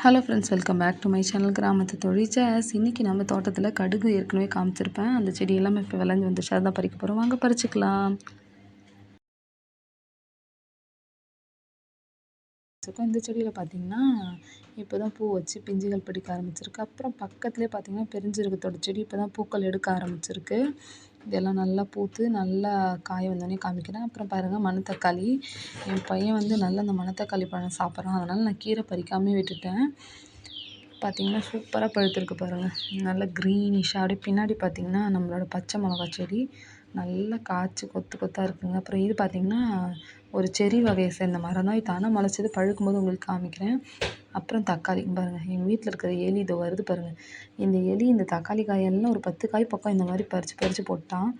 Hello friends welcome back to my channel கிராமத்து தொழிற்சாஸ் இன்றைக்கி நம்ம தோட்டத்தில் கடுகு ஏற்கனவே காமிச்சிருப்பேன். அந்த செடி எல்லாமே இப்போ விளைஞ்சு வந்துச்சு அதான் பறிக்க போகிறோம் வாங்க பறிச்சுக்கலாம். இந்த செடியில் பார்த்தீங்கன்னா இப்போ தான் பூ வச்சு பிஞ்சுகள் பிடிக்க ஆரம்பிச்சிருக்கு. அப்புறம் பக்கத்துலேயே பார்த்தீங்கன்னா பெருஞ்சிருக்கத்தோட செடி இப்போ தான் பூக்கள் எடுக்க ஆரம்பிச்சிருக்கு. இதெல்லாம் நல்லா பூத்து நல்லா காய வந்தோடனே காமிக்கிறேன். அப்புறம் பாருங்கள் மணத்தக்காளி. என் பையன் வந்து நல்லா அந்த மணத்தக்காளி பழம் சாப்பிட்றான். அதனால் நான் கீரை பறிக்காமே விட்டுட்டேன். பார்த்திங்கன்னா சூப்பராக பழுத்திருக்கு பாருங்கள் நல்லா க்ரீனிஷாக அப்படியே பின்னாடி பார்த்திங்கன்னா நம்மளோட பச்சை மிளகா செடி நல்லா காய்ச்சி கொத்து கொத்தாக இருக்குங்க. அப்புறம் இது பார்த்திங்கன்னா ஒரு செரி வகையை சேர்ந்த மரம் தான். இது தானே பழுக்கும் பழுக்கும்போது உங்களுக்கு காமிக்கிறேன். அப்புறம் தக்காளி பாருங்கள் எங்கள் வீட்டில் இருக்கிற எலி இதோ வருது பாருங்கள் இந்த எலி இந்த தக்காளி காயெல்லாம் ஒரு பத்து காய் பக்கம் இந்த மாதிரி பறித்து பறித்து போட்டான்.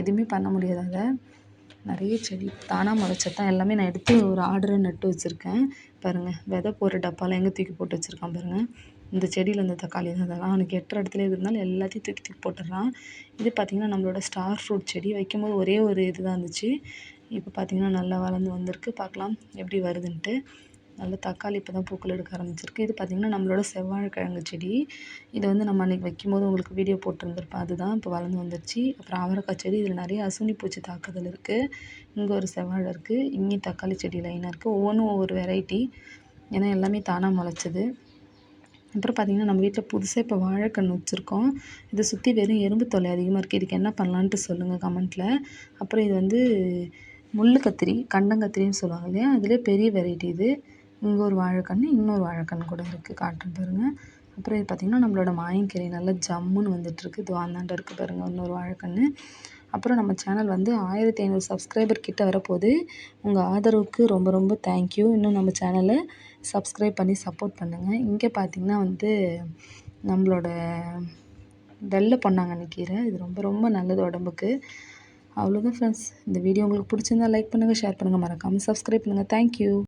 எதுவுமே பண்ண முடியாது அதை. நிறைய செடி தானாக முளைச்சது தான். எல்லாமே நான் எடுத்து ஒரு ஆர்டரை நட்டு வச்சுருக்கேன். பாருங்கள் விதை போகிற டப்பாலாம் எங்கே தூக்கி போட்டு வச்சுருக்கான் பாருங்கள் இந்த செடியில் இந்த தக்காளி தான் இதெல்லாம் அவனுக்கு எட்டுற இடத்துல இருந்தாலும் எல்லாத்தையும் தூக்கி தூக்கி போட்டுடுறான். இது பார்த்திங்கன்னா நம்மளோட ஸ்டார் ஃப்ரூட் செடி வைக்கும்போது ஒரே ஒரு இது தான் இருந்துச்சு. இப்போ பார்த்திங்கன்னா நல்லா வளர்ந்து வந்திருக்கு. பார்க்கலாம் எப்படி வருதுன்ட்டு. நல்ல தக்காளி இப்போ தான் பூக்கள் எடுக்க ஆரம்பிச்சிருக்கு. இது பார்த்திங்கன்னா நம்மளோட செவ்வாழைக்கிழங்கு செடி. இதை வந்து நம்ம அன்றைக்கி வைக்கும்போது உங்களுக்கு வீடியோ போட்டிருந்துருப்பேன். அதுதான் இப்போ வளர்ந்து வந்துருச்சு. அப்புறம் அவரைக்காய் செடி இதில் நிறைய அசுனி பூச்சி தாக்குதல் இருக்குது இங்கே ஒரு செவ்வாழை இருக்குது இங்கேயும் தக்காளி செடி லைனாக இருக்குது ஒவ்வொன்றும் ஒவ்வொரு வெரைட்டி ஏன்னா எல்லாமே தானாக முளைச்சது. அப்புறம் பார்த்திங்கன்னா நம்ம வீட்டில் புதுசாக இப்போ வாழைக்கன்று வச்சுருக்கோம். இதை சுற்றி வெறும் எறும்பு தொல்லை அதிகமாக இருக்குது இதுக்கு என்ன பண்ணலான்ட்டு சொல்லுங்கள் கமெண்ட்டில் அப்புறம் இது வந்து முள் கத்திரி கண்டங்கத்திரின்னு சொல்லுவாங்க இல்லையா? அதிலே பெரிய வெரைட்டி இது. இங்கே ஒரு வாழைக்கன்று இன்னொரு வாழைக்கன்று கூட இருக்குது காட்டுறேன் பாருங்கள் அப்புறம் இது பார்த்திங்கன்னா நம்மளோட மாயங்கீரை நல்லா ஜம்முன்னு வந்துட்டுருக்கு. இது அந்தாண்ட இருக்குது பாருங்கள் இன்னொரு வாழைக்கன்று. அப்புறம் நம்ம சேனல் வந்து ஆயிரத்தி ஐநூறு சப்ஸ்கிரைபர் கிட்ட வரப்போகுது. உங்கள் ஆதரவுக்கு ரொம்ப ரொம்ப தேங்க்யூ இன்னும் நம்ம சேனலை சப்ஸ்க்ரைப் பண்ணி சப்போர்ட் பண்ணுங்கள் இங்கே பார்த்திங்கன்னா வந்து நம்மளோட வெள்ளை பொன்னாங்கண்ணி கீரை இது ரொம்ப ரொம்ப நல்லது உடம்புக்கு. அவ்வளோதான் ஃப்ரெண்ட்ஸ் இந்த வீடியோ உங்களுக்கு பிடிச்சிருந்தா லைக் பண்ணுங்கள் ஷேர் பண்ணுங்கள் மறக்காமல் சப்ஸ்க்ரைப் பண்ணுங்கள் தேங்க்யூ